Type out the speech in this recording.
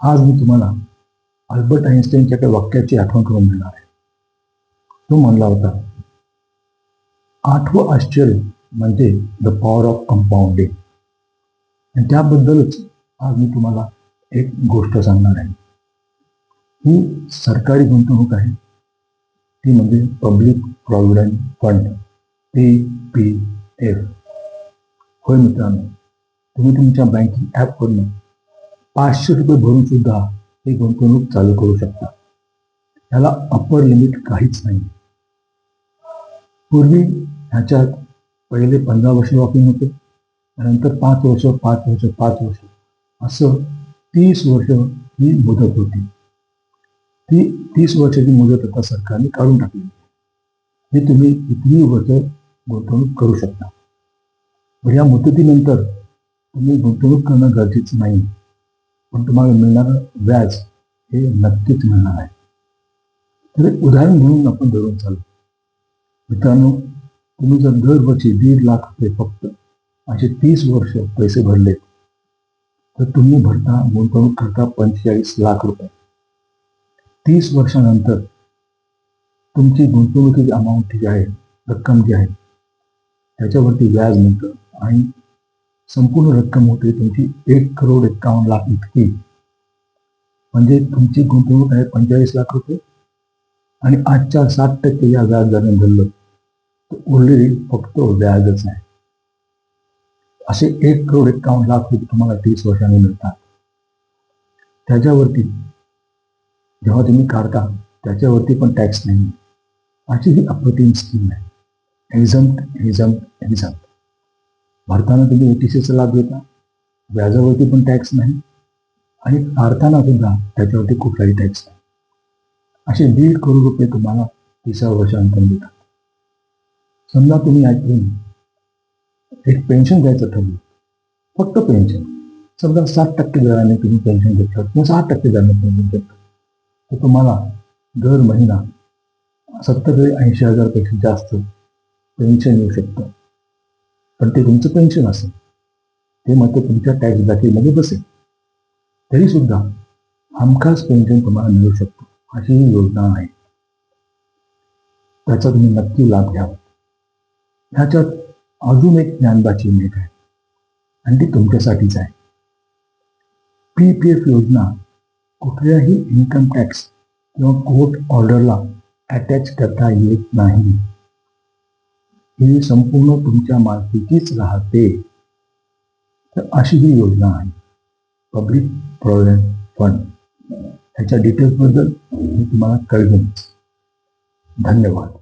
आज मी तुम्हाला अल्बर्ट आईन्स्टाईनच्या काही वाक्याची आठवण करून देणार आहे. तो म्हणला होता आठवं आश्चर्य म्हणजे द पॉवर ऑफ कंपाऊंडिंग आणि त्याबद्दलच आज मी तुम्हाला एक गोष्ट सांगणार आहे. ही सरकारी गुंतवणूक आहे. ती म्हणजे public provident fund P P F होय मित्रांनो तुम्ही तुमच्या बँकिंग ॲपवरनं पाचशे रुपये भरून सुद्धा ही गुंतवणूक चालू करू शकता याला अप्पर लिमिट काहीच नाही. पूर्वी ह्याच्यात पहिले पंधरा वर्ष वॉकिंग होते. त्यानंतर पाच वर्ष पाच वर्ष पाच वर्ष. असं तीस वर्ष ही मुदत होती. ती तीस वर्षाची मुदत आता सरकारने काढून टाकली. हे तुम्ही कितीही वर्ष गुंतवणूक करू शकता. या मुदतीनंतर तुम्ही गुंतवणूक करणं गरजेचं नाही. पण तुम्हाला मिळणारं व्याज हे नक्कीच मिळणार आहे. तर एक उदाहरण म्हणून आपण धरून चालू. मित्रांनो तुम्ही जर दरवर्षी दीड लाख रुपये फक्त असे तीस वर्ष पैसे भरले तर तुम्ही भरता गुंतवणूक करता पंचेचाळीस लाख रुपये. तीस वर्षानंतर तुमची गुंतवणुकीची अमाऊंट जी आहे रक्कम जी आहे त्याच्यावरती व्याज मिळतं आणि संपूर्ण रक्कम होते. तुमची एक करोड एक्कावन्न लाख इतकी. म्हणजे तुमची गुंतवणूक आहे पंचेचाळीस लाख रुपये. आणि आजच्या साठ टक्के या व्याज दराने धरलं तर उरलेली फक्त व्याजच आहे. असे एक करोड एक्कावन्न लाख रुपये तुम्हाला तीस वर्षांनी मिळतात. त्याच्यावरती जेव्हा तुम्ही काढता त्याच्यावरती पण टॅक्स नाही अशी ही अप्रतिम स्कीम आहे. एक्झम्ट एक्झम्ट एक्झम्ट भरताना तुम्ही एटीसीचा लाभ घेता व्याजावरती पण टॅक्स नाही. आणि काढताना सुद्धा त्याच्यावरती कुठलाही टॅक्स नाही. असे दीड करोड रुपये तुम्हाला तिसऱ्या वर्षानंतर देतात. समजा तुम्ही ऐकून एक पेन्शन घ्यायचं ठरलं फक्त पेन्शन समजा सात टक्के दराने तुम्ही पेन्शन घेतलं किंवा सहा टक्के दराने पेन्शन घेतलं तर तुम्हाला दर महिना सत्तर ते ऐंशी हजारपेक्षा जास्त पेन्शन येऊ शकतं. पण ते तुमचं पेन्शन असेल. ते मात्र तुमच्या टॅक्स ब्रॅकेटमध्ये बसेल. तरी सुद्धा हमखास पेन्शन तुम्हाला मिळू शकतो अशी ही योजना आहे. त्याचा तुम्ही नक्की लाभ घ्यावा ह्याच्यात अजून एक ज्ञानबाची मेघ आहे. आणि ती तुमच्यासाठीच आहे. पी पी एफ योजना कुठल्याही इन्कम टॅक्स किंवा कोर्ट ऑर्डरला अटॅच करता येत नाही. हे संपूर्ण तुमच्या मालकीचीच राहते. तर अशी ही योजना आहे. पब्लिक प्रॉव्हिडंट फंड ह्याच्या डिटेल्सबद्दल मी तुम्हाला कळवेन. धन्यवाद.